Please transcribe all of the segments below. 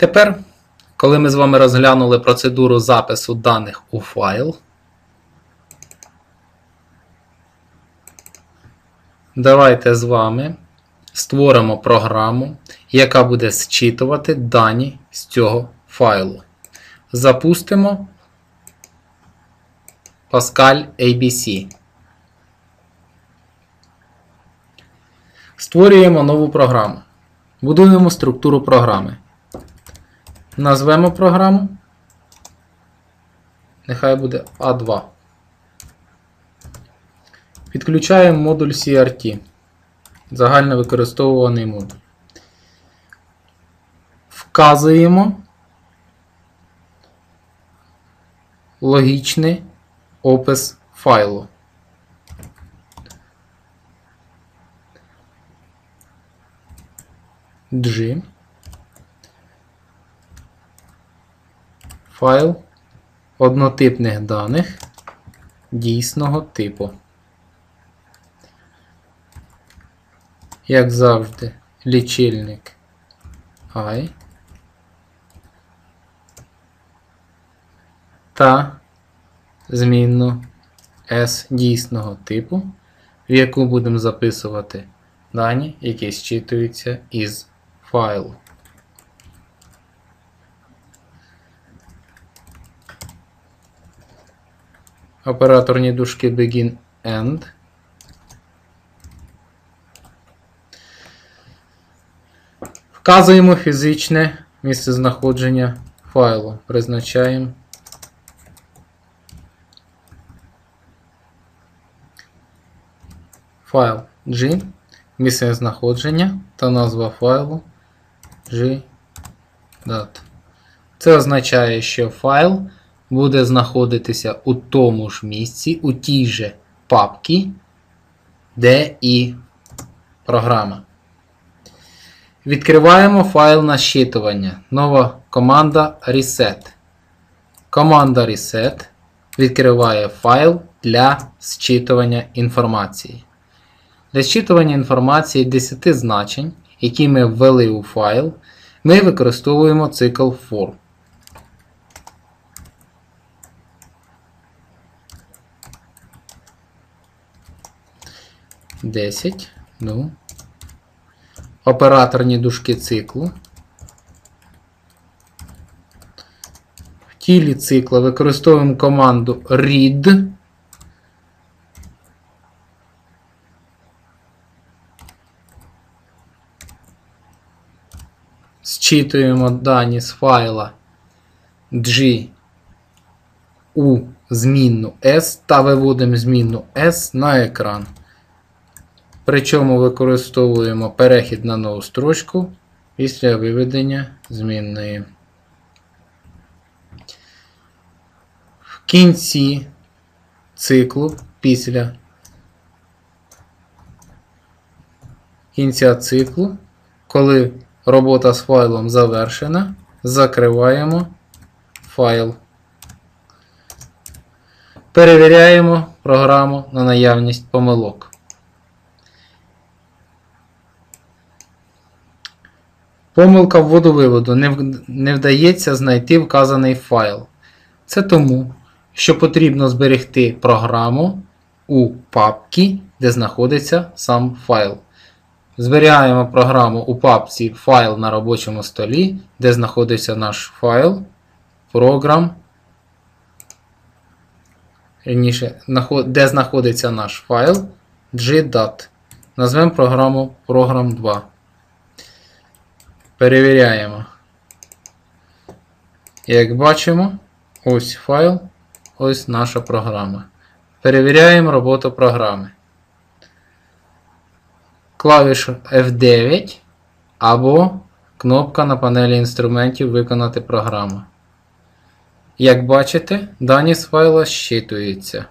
Тепер, коли ми з вами розглянули процедуру запису даних у файл, давайте з вами створимо програму, яка буде зчитувати дані з цього файлу. Запустимо Pascal ABC. Створюємо нову програму. Будуємо структуру програми. Назвемо програму. Нехай буде А2. Підключаємо модуль CRT. Загально використовуваний модуль. Вказуємо логічний опис файлу. G. Файл однотипних даних дійсного типу. Як завжди, лічильник I та змінну S дійсного типу, в яку будемо записувати дані, які зчитуються із файлу. Операторні дужки begin end. Вказуємо фізичне місцезнаходження файлу. Призначаємо файл G, місце знаходження та назва файлу gdat. Це означає, що файл буде знаходитися у тому ж місці, у тій же папці, де і програма. Відкриваємо файл на щитування. Нова команда Reset. Команда Reset відкриває файл для зчитування інформації. Для зчитування інформації 10 значень, які ми ввели у файл, ми використовуємо цикл for. Десять. Ну. Операторні дужки циклу. В тілі цикла використовуємо команду read. Зчитуємо дані з файла G у змінну S та виводимо змінну S на екран. Причому використовуємо перехід на нову строчку після виведення змінної. В кінці циклу після кінця циклу, коли робота з файлом завершена, закриваємо файл. Перевіряємо програму на наявність помилок. Помилка вводу-виводу не, не вдається знайти вказаний файл. Це тому, що потрібно зберегти програму у папці, де знаходиться сам файл. Зберігаємо програму у папці файл на робочому столі, де знаходиться наш файл, програм. Вірніше, де знаходиться наш файл gdat. Назвемо програму Program 2. Перевіряємо. Як бачимо, ось файл, ось наша програма. Перевіряємо роботу програми. Клавішу F9 або кнопка на панелі інструментів Виконати програму. Як бачите, дані з файла щитуються.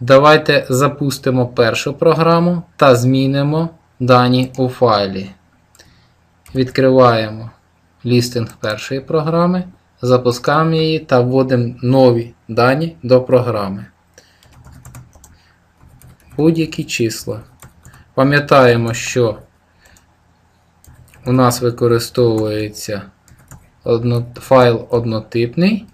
Давайте запустимо першу програму та змінимо дані у файлі. Відкриваємо лістинг першої програми, запускаємо її та вводимо нові дані до програми. Будь-які числа. Пам'ятаємо, що у нас використовується файл однотипний,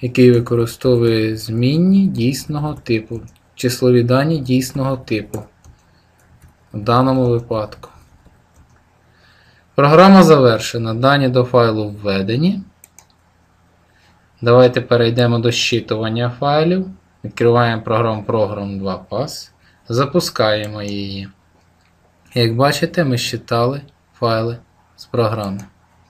який використовує змінні дійсного типу, числові дані дійсного типу. В даному випадку. Програма завершена. Дані до файлу введені. Давайте перейдемо до щитування файлів. Відкриваємо програму Program 2 Pass. Запускаємо її. Як бачите, ми щитали файли з програми.